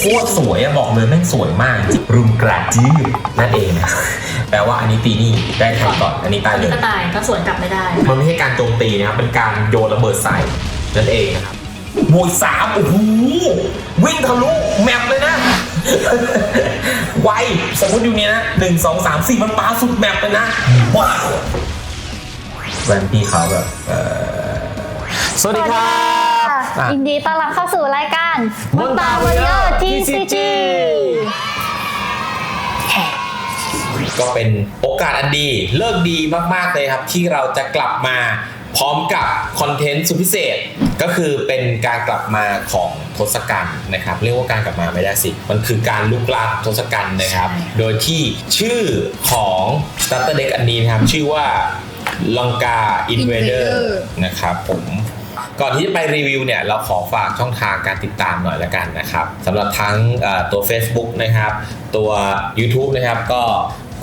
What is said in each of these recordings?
โคตรสวยอะบอกเลยแม่งสวยมากรุมกระจื้อนั่นเองนะแปลว่าอันนี้ตีนี่ได้แทนก่อนอันนี้ตายอันเลนี้ยก็ตายก็สวนกลับไม่ได้ มันไม่ใช่การโจมตีนะครับเป็นการโยนระเบิดใส่นั่นเองนะครับโวยสามโอ้โหวิ่งทะลุแมปเลยนะไวสมมติอยู่เนี้ยนะหนึ่งสองสามสี่มันปาสุดแมปเลยนะว้าวแวนพี่เขาแบบเอ่อสวัสดีครับ อะ ยินดีต้อนรับเข้าสู่รายการมนตา Warrior TCG TCG แห่ก็เป็นโอกาสอันดีเลิกดีมาก ๆ เลยครับ ที่เราจะกลับมาพร้อมกับคอนเทนต์สุดพิเศษ ก็คือเป็นการกลับมาของทศกัณฐ์นะครับ เรียกว่าการกลับมาไม่ได้สิ มันคือการลุกลามทศกัณฐ์นะครับใช่โดยที่ชื่อของ Starter Deck อันนี้นะครับ ชื่อว่าลังกา Invader Invader นะครับผม ก่อนที่จะไปรีวิวเนี่ยเราขอฝากช่องทางการติดตามหน่อยละกันนะครับสำหรับทั้งเอ่อตัว Facebook นะครับ ตัว YouTube นะครับก็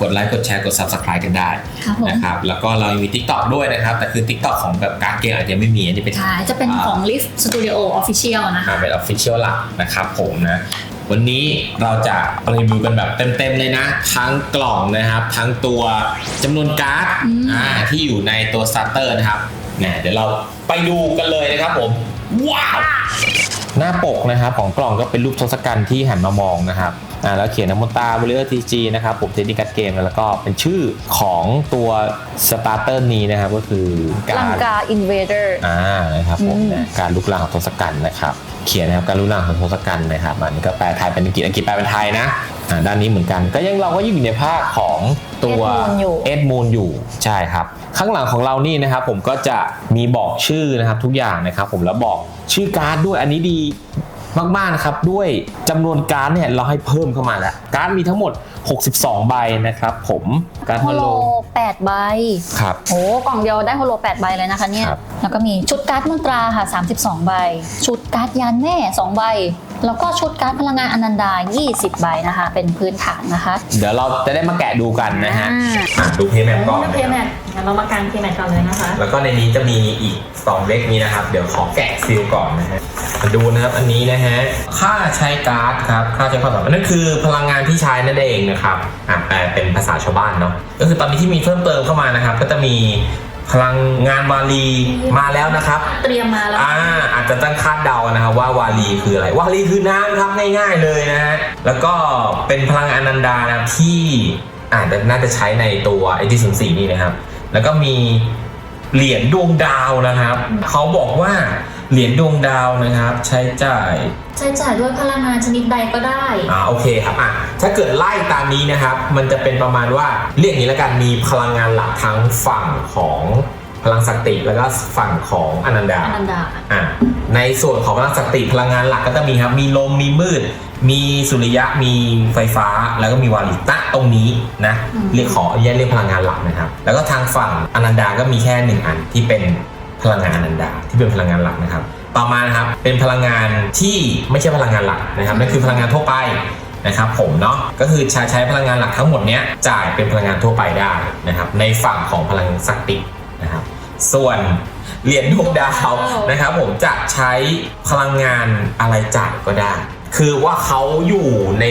กดไลค์กดแชร์กด Subscribe กันได้ครับผมนะครับ แล้วก็เรายังมี TikTok ด้วยนะครับ แต่คือ TikTok ของแบบการดเกมอาจจะไม่มีอันนี้เป็นใช่จะเป็นของ Lift Studio Official นะคะอ่าเป็น Official หลักนะครับผมนะวันนี้เราจะรีวิวกันแบบเต็มๆเลยนะ ทั้งกล่องนะครับ ทั้งตัวจำนวนการ์ดอืมอ่าที่อยู่ในตัว Starter นะครับเนี่ยเดี๋ยวเราไปดูกันเลยนะครับผม ว้าว หน้าปกนะครับของกล่องก็เป็นรูปทศกัณฐ์ที่หันมามองนะครับอ่าแล้วเขียนนามนตาบริเออร์ทีจีนะครับผมเทนนิกัดเกมแล้วก็เป็นชื่อของตัวสตาร์เตอร์นี้นะครับก็คือการลังกา Invader อ่านะครับผมอืมนะการลุกลามของทศกัณฐ์นะครับเขียนนะครับการลุกลามของทศกัณฐ์นะครับอันนี้ก็แปลไทยเป็นอังกฤษอังกฤษแปลเป็นไทยนะอ่า ด้านนี้เหมือนกัน ก็ยังเราก็อยู่ในภาคของตัว Ed Moon อยู่เอ็ดมูนอยู่ใช่ครับ ข้างหลังของเรานี่นะครับ ผมก็จะมีบอกชื่อนะครับทุกอย่างนะครับ ผมแล้วบอกชื่อการ์ดด้วยอันนี้ดีมากๆนะครับด้วยจำนวนการ์ดเนี่ยเราให้เพิ่มเข้ามาแล้ว การ์ดมีทั้งหมด 62 ใบนะครับ ผมการ์ดโฮฮัลโลโล8ใบครับโอ้กล่องเดียวได้โฮโล8ใบเลยนะคะเนี่ยครับแล้วก็มีชุดการ์ดมนตราค่ะ 32 ใบ ชุดการ์ดยานแม่ 2 ใบ แล้วก็ชุดการ์ดพลังงานอนันดา 20 ใบนะคะ เป็นพื้นฐานนะคะ เดี๋ยวเราจะได้มาแกะดูกันนะฮะอ่าอะดูเพย์แมปก่อนเรื่องเพย์แมทงั้นเรามาการเพย์แมทก่อนเลยนะคะ แล้วก็ในนี้จะมีอีก2เล็กนี้นะครับ เดี๋ยวขอแกะซีลก่อนนะฮะมาดูนะครับอันนี้นะฮะ ค่าใช้การ์ดครับ ค่าใช้ความสามารถนั่นคือพลังงานที่ใช้นั่นเองนะครับ อะแปลเป็นภาษาชาวบ้านเนาะ ก็คือตอนนี้ที่มีเพิ่มเติมเข้ามานะครับ ก็จะมี พลังงานวาลีมาแล้วนะครับ เตรียมมาแล้ว อ่าอาจจะตั้งคาดเดานะครับว่าวาลีคืออะไร วาลีคือน้ำครับง่ายๆเลยนะฮะแล้วก็เป็นพลังงานอนันดานะครับที่อาจจะน่าจะใช้ในตัวไอที่ศูนย์สี่นี่นะครับ แล้วก็มีเหรียญดวงดาวนะครับเขาบอกว่า เหรียญดวงดาวนะครับ ใช้จ่าย ใช้จ่ายด้วยพลังงานชนิดใดก็ได้ อ่าโอเคครับอะถ้าเกิดไล่ตามนี้นะครับ มันจะเป็นประมาณว่าเรียกอย่างนี้แล้วกันมีพลังงานหลักทั้งฝั่งของพลังสักติแล้วก็ฝั่งของอนันดาอนันดา อะในส่วนของพลังสักติพลังงานหลักก็จะมีครับ มีลมมีมืด มีสุริยะมีไฟฟ้า แล้วก็มีวาลิตะตรงนี้นะอืม เรียกขออนุญาตเรียกพลังงานหลักนะครับ แล้วก็ทางฝั่งอนันดาก็มีแค่หนึ่งอันที่เป็น พลังงานอนันดา ที่เป็นพลังงานหลักนะครับ ต่อมานะครับเป็นพลังงานที่ไม่ใช่พลังงานหลักนะครับนั่นคือพลังงานทั่วไปนะครับผมเนาะก็คือใช้ใช้พลังงานหลักทั้งหมดเนี้ยจ่ายเป็นพลังงานทั่วไปได้นะครับในฝั่งของพลังสักตินะครับส่วนเหรียญดวงดาวนะครับผมจะใช้พลังงานอะไรจ่ายก็ได้ คือว่าเขาอยู่ใน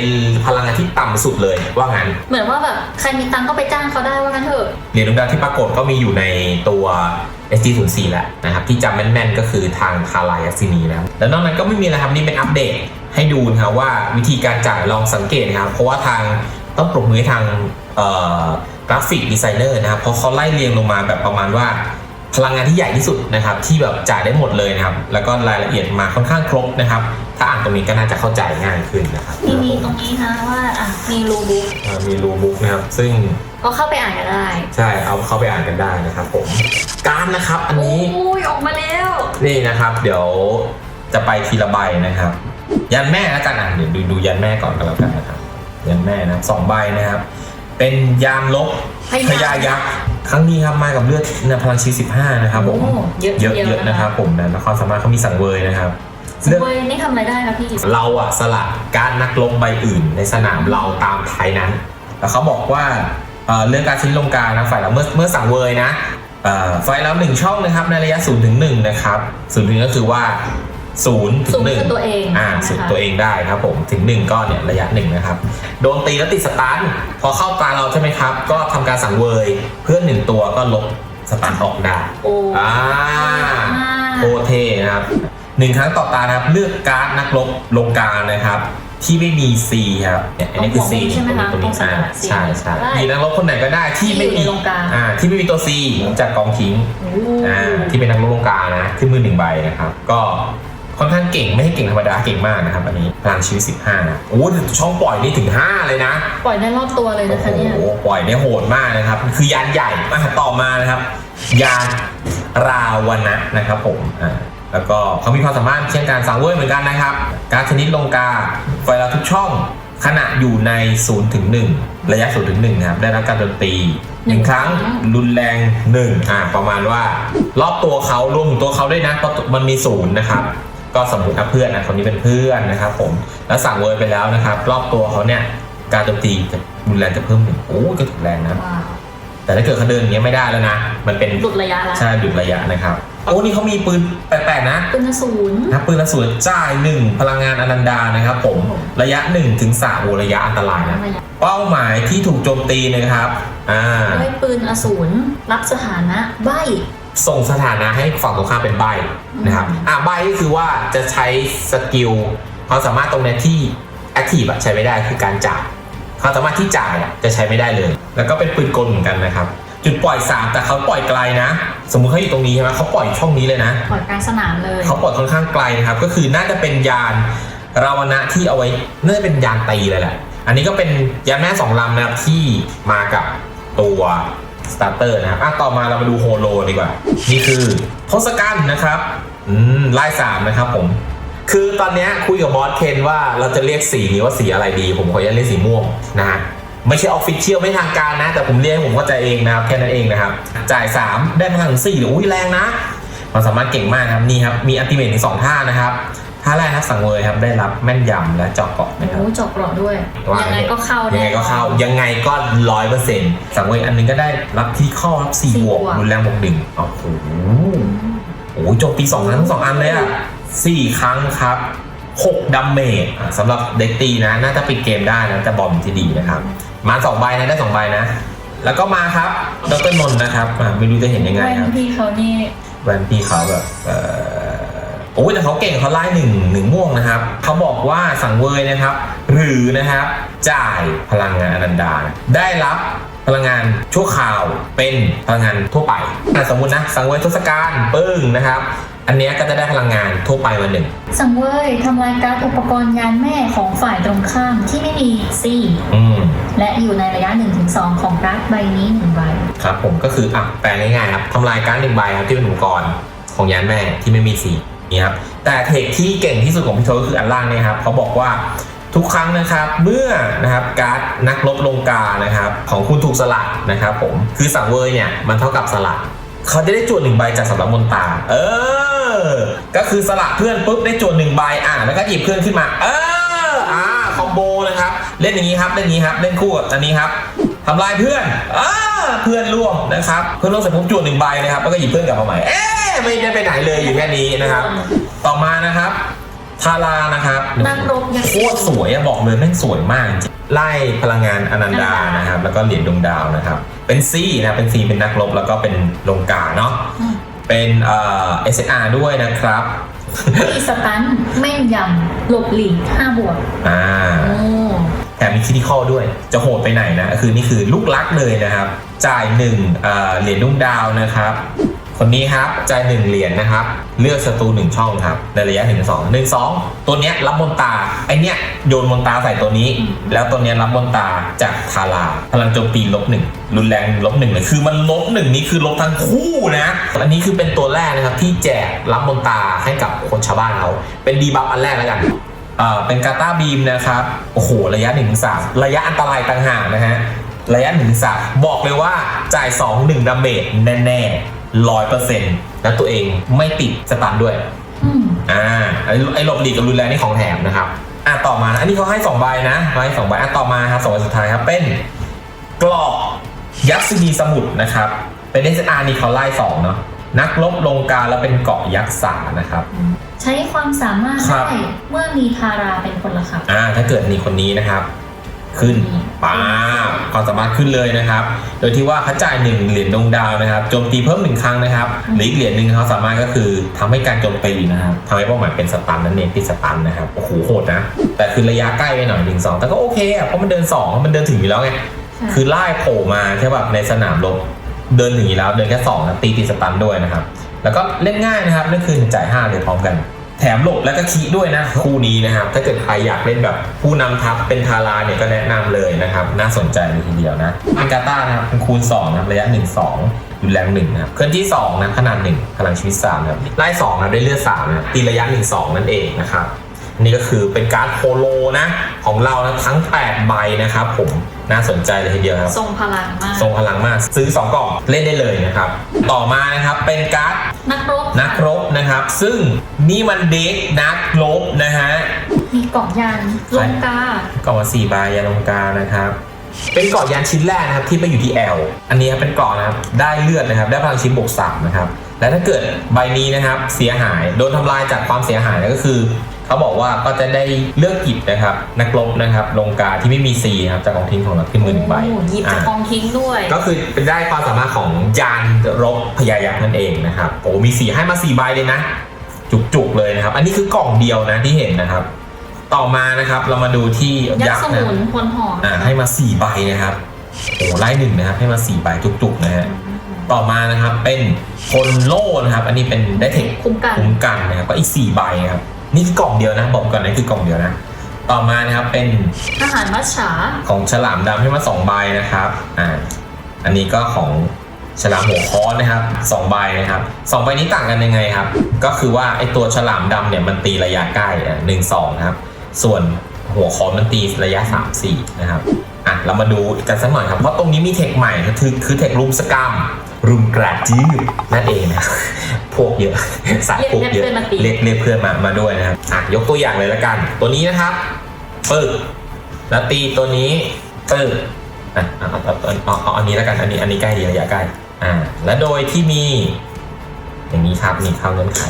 พลังงานที่ต่ำสุดเลยว่างั้น เหมือนว่าแบบใครมีตังค์ก็ไปจ้างเขาได้ว่างั้นเถอะ เหรียญดวงดาวที่ปรากฏก็มีอยู่ในตัว SG04 แหละนะครับ ที่จำแม่นๆก็คือทางคารายัสซินีแล้ว แล้วนอกนั้นก็ไม่มีอะไรครับ นี่เป็นอัปเดตให้ดูนะครับว่าวิธีการจ่ายลองสังเกตนะครับ เพราะว่าทางต้องปรบมือให้ทางเอ่อกราฟิกดีไซเนอร์นะครับเพราะเขาไล่เรียงลงมาแบบประมาณว่า พลังงานที่ใหญ่ที่สุดนะครับ ที่แบบจ่ายได้หมดเลยนะครับ แล้วก็รายละเอียดมาค่อนข้างครบนะครับ ถ้าอ่านตรงนี้ก็น่าจะเข้าใจง่ายขึ้นนะครับมีมีตรงนี้นะว่าอะมีรูบุ๊กเอ่อมีรูบุ๊กนะครับ ซึ่งก็เข้าไปอ่านกันได้ใช่เอาเข้าไปอ่านกันได้นะครับผมการดนะครับอันโอ้นี้ยออกมาแล้วนี่นะครับ เดี๋ยวจะไปทีละใบนะครับ ยันแม่แล้วกันอะเดี๋ยวดูดูยันแม่ก่อนก็แล้วกันนะครับ ยันแม่นะครับสองใบนะครับ เป็นยามลบพญาพญายักษ์ครั้งนี้ครับมากับเลือดในพลังชีสิบห้านะครับผม โอ้เยอะเยอะเยอะเยอะนะนะครับผมนะละครสามารถเขามีสังเวยนะครับ เลือกเว้ยนี่ทำอะไรได้คะพี่ เราอะสลัดการนักลงใบอื่น ในสนามเราตามไทยนั้นแล้วเขาบอกว่าเอ่อเรื่องการชิ้นลงกลารนะฝ่ายเราเมื่อเมื่อสั่งเวยนะเอ่อฝ่ายเราหนึ่งช่องนะครับในระยะ0ูนย์ถึงหนะครับศูนย์ถึงก็คือว่าศูนย์ถึสูงงหนึ่งคือตัวเองอ่านะคะสุดตัวเองได้ครับผมถึงหนึ่งก็เนี่ยระยะหนึ่งนะครับโดนตีแล้วติดสตาร์ทพอเข้าตาเราใช่ไหมครับ ก็ทำการสังเวยเพื่อนหนึ่งตัวก็ลบสตาร์ทออกได้โอ้อ่า มากโคเทนะครับ หนึ่งครั้งต่อตานะครับ เลือกการ์ดนักรบลงกลางนะครับ ที่ไม่มี C ครับเนี่ยอันนี้คือ C ใช่ไหมคะตรงนี้ตรงสัญอ่าลักษณ์ C ใช่ใช่ได้มีนักรบคนไหนก็ได้ที่ไม่มีที่อยู่ในลงกลาง อ่าที่ไม่มีตัว C จากกองทิ้งโอ้อ่าที่เป็นนักรบลงกลางนะขึ้นมือหนึ่งใบนะครับ ก็ค่อนข้างเก่งไม่ให้เก่งธรรมดาเก่งมากนะครับอันนี้พลังชีวิต15นะโอ้ช่องปล่อยนี่ถึง 5 เลยนะ ปล่อยได้รอบตัวเลยโอ้นะคะโหเนี่ยปล่อยเนี่ยโหดมากนะครับ คือยานใหญ่มาต่อมานะครับ ยานราวนะนะครับผมอ่า แล้วก็เขามีความสามารถเช่นการสังเวยเหมือนกันนะครับ การชนิดลงกาไฟเราทุกช่องขณะอยู่ใน0ถึง1ระยะ0ถึง1นะครับได้รับการโจมตีหนึ่งครั้งรุนแรง1อ่าประมาณว่ารอบตัวเขารวมถึงตัวเขาด้วยนะเพราะมันมีศูนย์นะครับ ก็สมมติว่าเพื่อนนะคนนี้เป็นเพื่อนนะครับ ผมแล้วสั่งเวยไปแล้วนะครับ รอบตัวเขาเนี่ยการโจมตีจะรุนแรงจะเพิ่มหนึ่งโอ้ก็ถึงแรงนะว้าวแต่ถ้าเกิดเขาเดินอย่างเงี้ยไม่ได้แล้วนะมันเป็นหลุดระยะละใช่หยุดระยะนะครับ โอ้นี่เขามีปืนแปลกๆนะเป็นศูนย์นะปืนละสวนจ่ายหนึ่งพลังงานอนันดานะครับผมระยะ1ถึง3โอ้ระยะอันตรายนะระยะเป้าหมายที่ถูกโจมตีนะครับอ่าด้วยปืนอสูรรับสถานะใบส่งสถานะให้ฝั่งตรงข้ามเป็นใบนะครับอืมอ่าใบก็คือว่าจะใช้สกิลความสามารถตรงเนี้ยที่แอคทีฟอะใช้ไม่ได้คือการจ่ายความสามารถที่จ่ายอะจะใช้ไม่ได้เลย แล้วก็เป็นปืนกลเหมือนกันนะครับ จุดปล่อย3แต่เขาปล่อยไกลนะ สมมุติเขาอยู่ตรงนี้ใช่ไหมเขาปล่อยช่องนี้เลยนะ ปล่อยกลางสนามเลยเขาปล่อยค่อนข้างไกลนะครับ ก็คือน่าจะเป็นยานราวนะที่เอาไว้น่าจะเป็นยานตีเลยแหละ อันนี้ก็เป็นยานแม่สองลำนะครับที่มากับตัวสตาร์เตอร์นะครับอะต่อมาเรามาดูโฮโลดีกว่า นี่คือทศกัณฐ์นะครับอืมไล่สามนะครับผม คือตอนเนี้ยคุยกับบอสเคนว่าเราจะเรียกสีนี้ว่าสีอะไรดี ผมขออนุญาตเรียกสีม่วงนะฮะ ไม่ใช่ออฟฟิเชียลไม่ทางการนะ แต่ผมเรียกให้ผมเข้าใจเองนะครับแค่นั้นเองนะครับ จ่าย 3 ได้พลังสี่อุ้ยแรงนะความสามารถเก่งมากครับนี่ครับมีอัลติเมทถึงสองท่านะครับท่าแรกครับสังเวยครับได้รับแม่นยำและเจาะเกาะนะครับโอ้เจาะเปราะด้วยว่ายังไงก็เข้ายังไงก็เข้ายังไงก็ร้อยเปอร์เซ็นต์สังเวยอันหนึงก็ได้รับที่เข้ารับสี่สี่บวกบวกรุนแรงบวกหนึ่งโอ้โหโอ้โหโจมตีสองครั้งทั้งสองอันเลยอะสี่ครั้งครับหกดัมเมจอะสำหรับเด็กตีนะ น่าจะปิดเกมได้นะจะบอมที่ดีนะครับ มาสองใบนะได้สองใบนะ แล้วก็มาครับดรนนท์นะครับอะไม่รู้จะเห็นยังไงแว่นครับพี่เขานี่แวนพี่เขาแบบเออโอ้ยแต่เขาเก่งเขาไล่หนึ่งหนึ่งม่วงนะครับเขาบอกว่าสังเวยนะครับ หรือนะครับ จ่ายพลังงานอนันดา ได้รับพลังงานชั่วคราวเป็นพลังงานทั่วไปอะสมมุตินะสังเวยทศกัณฐ์ปึ้งนะครับ อันเนี้ยก็จะได้พลังงานทั่วไปมาหนึ่งสังเวยทำลายการ์ดอุปกรณ์ยานแม่ของฝ่ายตรงข้ามที่ไม่มี C อืม และอยู่ในระยะ 1-2 ของการ์ดใบนี้หนึ่งใบ ครับผมก็คืออะแปลง่ายๆครับทำลายการดหนึ่งใบครับที่เป็นอุปกรณ์ของยานแม่ที่ไม่มีสีนี่ครับแต่เทคที่เก่งที่สุดของพี่โทก็คืออันล่างเนี่ยครับเขาบอกว่าทุกครั้งนะครับเมื่อนะครับการ์ดนักรบลงกานะครับของคุณถูกสลัดนะครับผมคือสังเวยเนี่ยมันเท่ากับสลัด เขาจะได้จวดหนึ่งใบจากสำรับมนตา เออ ก็คือสลัดเพื่อนปุ๊บได้จวดหนึ่งใบอะแล้วก็หยิบเพื่อนขึ้นมา เอออ่าคอมโบนะครับ เล่นอย่างนี้ครับเล่นอย่างนี้ครับ เล่นคู่กับอันนี้ครับทำลายเพื่อนอ่าเพื่อนร่วมนะครับ เพื่อนร่วมเสร็จปุ๊บจวนหนึ่งใบนะครับแล้วก็หยิบเพื่อนกลับมาใหม่เอ๊ะไม่ได้ไปไหนเลยอยู่แค่นี้นะครับ ต่อมานะครับ ทารานะครับนักรบยักษ์โคตรสวยอะบอกเลยแม่งสวยมากจริงไล่พลังงานอนันดานะครับ แล้วก็เหรียญดวงดาวนะครับ เป็นซีนะเป็นซีเป็นนักรบแล้วก็เป็นลงกาเนาะอืม เป็นเอ่อ SR ด้วยนะครับมีสตันแม่นยำหลบหลีก5บวกอ่าโอ้แถมมีคิด i คอลด้วย จะโหดไปไหนนะ คือนี่คือลูกรักเลยนะครับ จ่ายหนึ่งเอ่อเหรียญดวงดาวนะครับ คนนี้ครับจ่ายหนึ่งเหรียญนะครับ เลือกศัตรูหนึ่งช่องครับ ในระยะหนึ่งสองหนึ่งสองตัวเนี้ยรับบนตาไอเนี้ยโยนบนตาใส่ตัวนี้ แล้วตัวเนี้ยรับบนตาจากทาราพลังโจมตีลบหนึ่งรุนแรงลบหนึ่งเลยคือมันลบหนึ่งนี่คือลบทั้งคู่นะอันนี้คือเป็นตัวแรกนะครับที่แจกรับบนตาให้กับคนชาวบ้านเขาเป็นดีบัฟอันแรกแล้วกันเอ่อเป็นกาตาบีมนะครับโอ้โหระยะ1นถึงสระยะอันตรายต่างหากนะฮะระยะ1นถึงสบอกเลยว่าจ่าย2 1ดาเมจแน่ๆ ร้อยเปอร์เซ็นต์แล้วตัวเองไม่ติดสตันด้วยอืมอ่าไอ้ไอ้หลบหลีกกับรุนแรงนี่ของแถมนะครับอะต่อมานะอันนี้เขาให้2ใบนะเขาให้2ใบอะต่อมาครับสองใบสุดท้ายครับเป็นกรอกยักษ์ซีดีสมุทรนะครับ เป็น SR นี่เขาไล่สองเนาะนักลบลงกาแล้วเป็นเกาะยักษ์สานะครับ ใช้ความสามารถครัได้บเมื่อมีทาราเป็นคนละขับ อ่าถ้าเกิดนี่คนนี้นะครับ ขึ้นนี่ป้าบความสามารถขึ้นเลยนะครับ โดยที่ว่าเขาจ่ายหนึ่งเหรียญดวงดาวนะครับโจมตีเพิ่มหนึ่งครั้งนะครับหรืออีกเหรียญหนึ่งเขาสามารถก็คือทำให้การโจมตีนะครับทำให้เป้าหมายเป็นสตันนั่นเองติดสตันนะครับโอ้โหโหดนะ แต่คือระยะใกล้ไปหน่อยหนึ่งสองแต่ก็โอเคอะเพราะมันเดินสองมันเดินถึงอยู่แล้วไงใช่คือไล่โผล่มาใช่แบบในสนามรบเดินถึงอยู่แล้วเดินแค่สองนะตีติดสตันด้วยนะครับแล้วก็เล่นง่ายนะครับนั่นคือจ่ายห้าเลยพร้อมกัน แถมหลบแล้วก็คีด้วยนะ คู่นี้นะครับ ถ้าเกิดใครอยากเล่นแบบผู้นำทัพเป็นทาราเนี่ยก็แนะนำเลยนะครับ น่าสนใจเลยทีเดียวนะอังกาต้านะครับเป็นคูณ2นะระยะ 1 2ดูแรง1นะครับเคลื่อนที่2นะขนาด1พลังชีวิต3นะครับไล่2นะได้เลือด3นะตีระยะ 1 2 นั่นเองนะครับ นี่ก็คือเป็นการ์ดโพโลนะ ของเรานะทั้ง 8 ใบนะครับผมน่าสนใจเลยทีเดียวครับ ทรงพลังมาก ทรงพลังมาก ซื้อ 2กล่องเล่นได้เลยนะครับ ต่อมานะครับเป็นการ์ดนักรบนักรบนะครับ ซึ่งนี่มันเด็กนักรบนะฮะมีกล่องยันลงกากล่องละสี่ใบยาลงกานะครับเป็นเกาะยานชิ้นแรกนะครับที่ไปอยู่ที่ L อันนี้ครับเป็นเกาะนะครับได้เลือดนะครับ ได้พลังชิ้นบวกสามนะครับ และถ้าเกิดใบนี้นะครับเสียหายโดนทำลายจากความเสียหายก็คือ เขาบอกว่าก็จะได้เลือกหยิบนะครับ นักรบนะครับลงกาที่ไม่มี C นะครับจากกองทิ้งของเราขึ้นมือหนึ่งใบโอ้หยิบจากอ่ากองทิ้งด้วยก็คือเป็นได้ความสามารถของยานรบพญายักษ์นั่นเองนะครับโอ้มีสีให้มาสี่ใบเลยนะ จุกๆเลยนะครับ อันนี้คือกล่องเดียวนะที่เห็นนะครับ ต่อมานะครับเรามาดูที่ยัยักกษ์ษ์สนะมุนพลหอมอ่าให้มาสี่ใบนะครับโอ้ไล่หนึ่งนะครับ ให้มาสี่ใบจุกๆนะฮะต่อมานะครับเป็นคนโล่นะครับ อันนี้เป็นได้เทคคุ้มกันคุ้มกันนะครับก็อีกสี่ใบนะครับ นี่คือกล่องเดียวนะบอกก่อนนะคือกล่องเดียวนะ ต่อมานะครับเป็นทหารมัจฉาของฉลามดำให้มาสองใบนะครับอ่าอันนี้ก็ของฉลามหัวค้อนนะครับสองใบนะครับสองใบนี้ต่างกันยังไงครับ ก็คือว่าไอตัวฉลามดำเนี่ยมันตีระยะใกล้อะหนึ่งสองนะครับ ส่วนหัวค้อนมันตีระยะสามสี่นะครับอะเรามาดูกันสักหน่อยครับ เพราะตรงนี้มีเทคใหม่ก็คือคือเทครุมสกรรมรุมกราดจื้อนั่นเองนะ พวกเยอะสายพวกเยอะเรียกเพื่อนมาตีเรียกเรียกเพื่อนมามาด้วยนะครับอะยกตัวอย่างเลยละกัน ตัวนี้นะครับปึ๊บแล้วตีตัวนี้ปึ๊บอะเอาเอาเอาเอาเอาอันนี้แล้วกันอันนี้อันนี้ใกล้ดีระยะใกล้อ่าและโดยที่มี อย่างนี้ครับนี่เข้าเงื่อนไข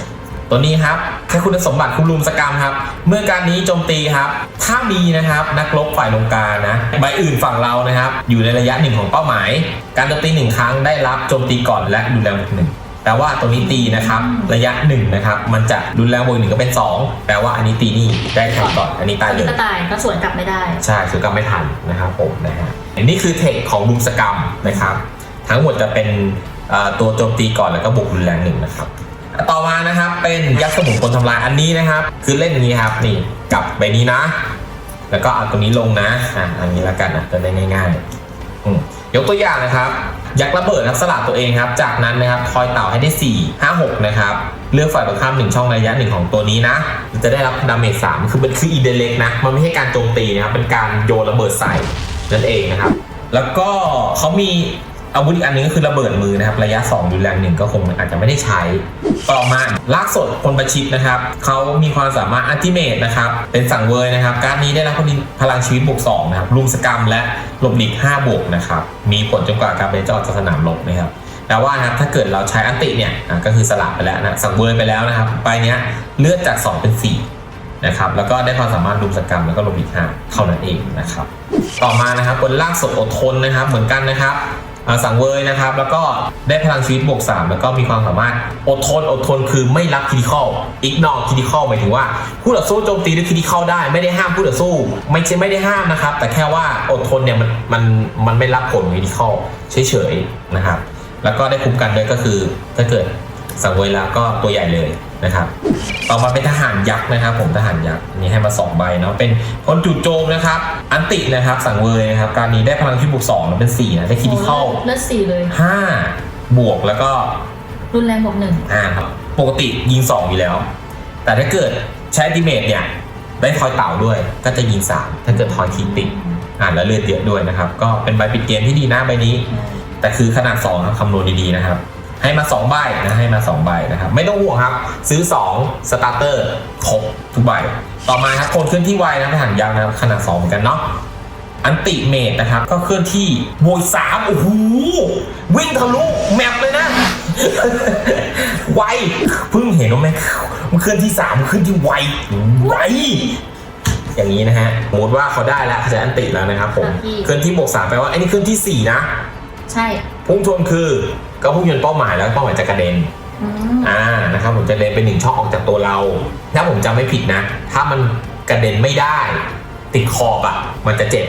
ตัวนี้ครับแค่คุณสมบัติคุณลุมสกรรมครับ เมื่อการนี้โจมตีครับ ถ้ามีนะครับนักรบฝ่ายลงกลารนะใบอื่นฝั่งเรานะครับ อยู่ในระยะหนึ่งของเป้าหมาย การโจมตีหนึ่งครั้งได้รับโจมตีก่อนและรุนแรงบวกหนึ่ง แปลว่าตัวนี้ตีนะครับ ระยะหนึ่งนะครับ มันจะรุนแรงบวกหนึ่งก็เป็นสองแปลว่าอันนี้ตีนี่ได้แทงก่อน อันนี้ตายอันเลนี้ยก็ตายก็สวนกลับไม่ได้ ใช่ซื้อกลับไม่ทันนะครับผมนะฮะนี่คือเทคของลุมสกรรมนะครับ ทั้งหมดจะเป็นเอ่อตัวโจมตีก่อนแล้วก็บุกรุนแรงหนึ่งนะครับ ต่อมานะครับเป็นยักษ์สมุนคนทำลายอันนี้นะครับ คือเล่นอย่างนี้ครับนี่กลับใบนี้นะ แล้วก็เอาตัวนี้ลงนะอะอันนี้แล้วกันนะจะได้ง่ายๆอืมยกตัวอย่างนะครับ ยักษ์ระเบิดครับสลับตัวเองครับ จากนั้นนะครับคอยเต่าให้ได้ 4 5 6 นะครับ เลือกฝ่ายตรงข้ามหนึ่งช่องระยะหนึ่งของตัวนี้นะ จะได้รับดาเมจสามคือมันคืออีเดเล็กนะ มันไม่ใช่การโจมตีนะครับ เป็นการโยนระเบิดใส่นั่นเองนะครับ แล้วก็เขามี อาวุธอีกอันนึงก็คือระเบิดมือนะครับระยะ2รุนแรงหนึ่งก็คงอาจจะไม่ได้ใช้ ต่อมาลากสดคนประชิดนะครับเขามีความสามารถอัติเมตนะครับเป็นสั่งเวยนะครับ การนี้ได้รับพลังชีวิตบวก2นะครับรุมสกรรมและหลบหลีก5บวกนะครับมีผลจนกว่าการเป็นเจ้าจากสนามรบนะครับแต่ว่านะครับถ้าเกิดเราใช้อันติเนี่ยอะก็คือสลับไปแล้วนะสังเวยไปแล้วนะครับใบเนี้ยเลือดจาก 2 เป็น 4นะครับแล้วก็ได้ความสามารถรุมสกรรมแล้วก็ลบหลีก5เท่านั้นเองนะครับ ต่อมานะครับบนลากสดอดทนนะครับ เหมือนกันนะครับ สั่งเวยนะครับ แล้วก็ได้พลังชีวิตบวก 3 แล้วก็มีความสามารถอดทนอดทนคือไม่รับคิดิคอลอีกนอคิดิคอลหมายถึงว่าผู้ต่อสู้โจมตีด้วยคิดิคอลได้ไม่ได้ห้ามผู้ต่อสู้ ไม่ใช่ไม่ได้ห้ามนะครับ แต่แค่ว่าอดทนเนี่ยมันมันมันไม่รับผลคิดิคอลเฉยๆนะครับ แล้วก็ได้คุ้มกันด้วยก็คือถ้าเกิด สั่งเวยแล้วก็ตัวใหญ่เลยนะครับ ต่อมาเป็นทหารยักษ์นะครับ ผมทหารยักษ์อันนี้ให้มาสองใบเนาะเป็นคนจู่โจมนะครับ อันตินะครับ สั่งเวยนะครับ การนี้ได้พลังชีวิตบวกสองแล้วเป็นสี่นะได้คิดิคอลเลือดสี่เลยห้าบวกแล้วก็รุนแรงบวกหนึ่งอ่าครับปกติยิงสองอยู่แล้ว แต่ถ้าเกิดใช้ดิเมทเนี่ยได้ทอยเต่าด้วย ก็จะยิงสามถ้าเกิดทอยทีติดอ่าแล้วเลือดเยอะด้วยนะครับ ก็เป็นใบปิดเกมที่ดีนะใบนี้ แต่คือขนาด2ครับคำนวณดีๆนะครับ ให้มา2ใบนะให้มา2ใบนะครับไม่ต้องห่วงครับ ซื้อ2สตาร์เตอร์ครบทุกใบต่อมาครับคนเคลื่อนที่ไวนะทหารยักษ์นะครับขนาด2เหมือนกันเนาะอันติเมตนะครับ ก็เคลื่อนที่โวยสามโอ้โหวิ่งทะลุแมปเลยนะไวเพิ่งเห็นว่าแม่งมันเคลื่อนที่สามมันเคลื่อนที่ไวไวอย่างนี้นะฮะสมมติว่าเขาได้แล้วเขาจะอันติแล้วนะครับผมค่ะพี่เคลื่อนที่บวกสามแปลว่าไอ้นี่เคลื่อนที่สี่นะ ใช่ พุ่งชนคือก็พุ่งชนเป้าหมายแล้วเป้าหมายจะกระเด็นอืมอ่านะครับผมจะเดินไปหนึ่งช่องออกจากตัวเรา ถ้าผมจำไม่ผิดนะ ถ้ามันกระเด็นไม่ได้ ติดขอบอะ่ะ มันจะเจ็บ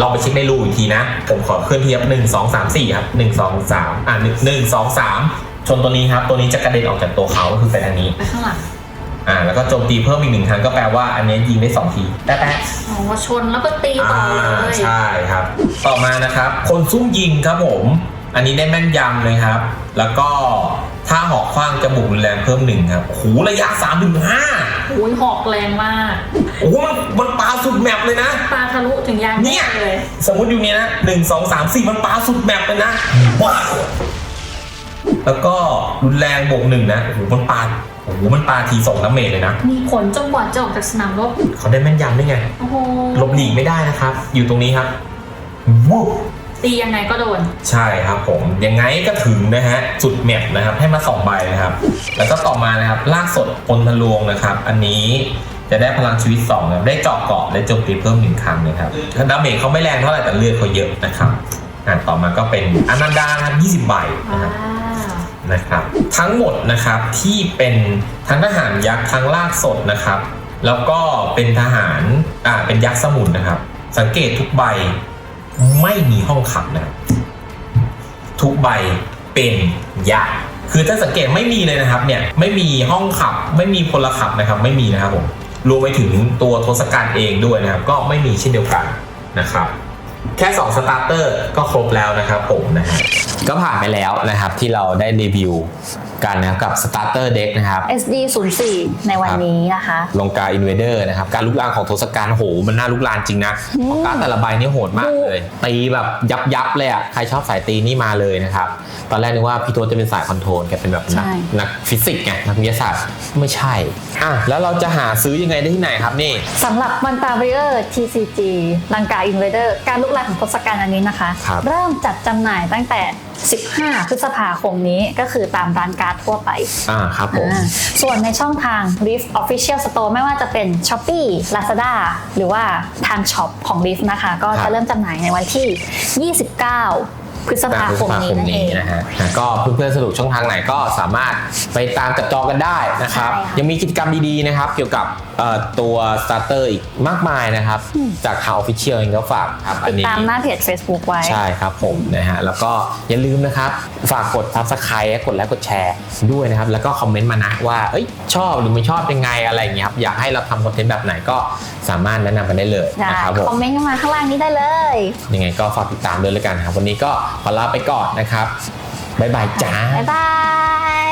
ลองไปเช็คในรูอีกทีนะ ผมขอเคลื่อนที่ครับหนึ่งสองสามสี่ครับหนึ่งสองสามอ่าหนึ่งหนึ่งสองสามชนตัวนี้ครับ ตัวนี้จะกระเด็นออกจากตัวเขาก็คือไปทางนี้ไปข้างหลังอ่า แล้วก็โจมตีเพิ่มอีกหนึ่งครั้งก็แปลว่าอันนี้ยิงได้สองทีแป๊ะแป๊ะอ๋อชนแล้วก็ตีต่ออ่าเลยใช่ครับ ต่อมานะครับ คนซุ่มยิงครับผม อันนี้ได้แม่นยำเลยครับ แล้วก็ถ้าหอกคว้างจะบุกรุนแรงเพิ่มหนึ่งครับโอ้โหระยะ3ามถึงห้าโอ้ยหอกแรงมากโอ้โหมันมันปาสุดแมปเลยนะปลาทะลุถึงยานเนี่ยแม่เลยสมมติอยู่เนี้ยนะหนึ่งสองสามสี่มันปาสุดแมปเลยนะว้าวแล้วก็รุนแรงบวกหนึ่งนะโอ้โหมันปาโอ้โหมันปาทีสองน้ำเมจเลยนะ มีผลจนกว่าจะออกจากสนามรบเขาได้แม่นยำได้ไงโอ้โหหลบหลีกไม่ได้นะครับ อยู่ตรงนี้ครับวูบ ตียังไงก็โดน ใช่ครับผมยังไงก็ถึงนะฮะสุดแมปนะครับให้มาสองใบนะครับ แล้วก็ต่อมานะครับลากสดพลทะลวงนะครับ อันนี้จะได้พลังชีวิต2นะครับได้เจาะเกาะและโจมตีเพิ่มหนึ่งครั้งนะครับดาเมจเขาไม่แรงเท่าไหร่แต่เลือดเขาเยอะนะครับอะต่อมาก็เป็นอนันดาครับ 20 ใบนะครับนะครับ ทั้งหมดนะครับที่เป็นทั้งทหารยักษ์ทั้งลากสดนะครับ แล้วก็เป็นทหารอ่าเป็นยักษ์สมุนนะครับ สังเกตทุกใบ ไม่มีห้องขับนะครับทุกใบเป็นยาคือถ้าสังเกตไม่มีเลยนะครับเนี่ยไม่มีห้องขับ ไม่มีพลขับนะครับ ไม่มีนะครับผมรวมไปถึงตัวทศกัณฐ์เองด้วยนะครับ ก็ไม่มีเช่นเดียวกันนะครับ แค่2สตาร์เตอร์ก็ครบแล้วนะครับผมนะฮะก็ผ่านไปแล้วนะครับที่เราได้รีวิว กันนะครับกับ Starter Deck นะครับ SD 0 4ในวันนี้นะคะ ลงกาอินเวเดอร์นะครับ การลุกลานของทศกัณฐ์โห มันน่าลุกลานจริงนะเพราะการดแต่ละใบนี่โหดมากเลย ตีแบบยับยับๆเลยอะ ใครชอบสายตีนี่มาเลยนะครับ ตอนแรกนึกว่าพี่โทจะเป็นสายคอนโทรลแกเป็นแบบนักใช่นักฟิสิกส์ไงนักวิทยาศาสตร์ไม่ใช่อะแล้วเราจะหาซื้อยังไงได้ที่ไหนครับนี่สำหรับมันตาเรียร์ TCG ลังกาอินเวเดอร์การลุกลานของทศกัณฐ์อันนี้นะคะครับเริ่มจัดจำหน่ายตั้งแต่ 15 พฤษภาคมนี้ก็คือตามร้านการ์ดทั่วไป อ่าครับผม อ่าส่วนในช่องทาง Rift Official Store ไม่ว่าจะเป็น Shopee Lazada หรือว่าทางช็อปของ Rift นะคะ ก็ครัจะบ เริ่มจำหน่ายในวันที่ 29 พฤษภาคมนี้นั่นเอง นะฮะนะก็เพื่อนๆสะดวกช่องทางไหนก็สามารถไปตามจับจองกันได้นะครับ ใช่ค่ะ ยังมีกิจกรรมดีๆนะครับ เกี่ยวกับ เอ่อตัว Starter อีกมากมายนะครับอืมจากทาง Official เองก็ฝากครับอัตินดนี้ตามหน้าเพจ Facebook ไว้ ใช่ครับผมนะฮะแล้วก็อย่าลืมนะครับ ฝากกด subscribe กดไลค์กดแชร์ด้วยนะครับ แล้วก็คอมเมนต์มานะว่าเอ้ยชอบหรือไม่ชอบยังไงอะไรอย่างเงี้ยครับอยากให้เราทำคอนเทนต์แบบไหนก็สามารถแนะนำกันได้เลยได้นะครับผมคอมเมนต์เข้ามาข้างล่างนี้ได้เลยยังไงก็ฝากติดตามด้วยแล้วกันครับวันนี้ก็ขอลาไปก่อนนะครับบ๊ายบายจ้าบ๊ายบา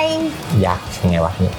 ยยักษ์ยังไงวะนี่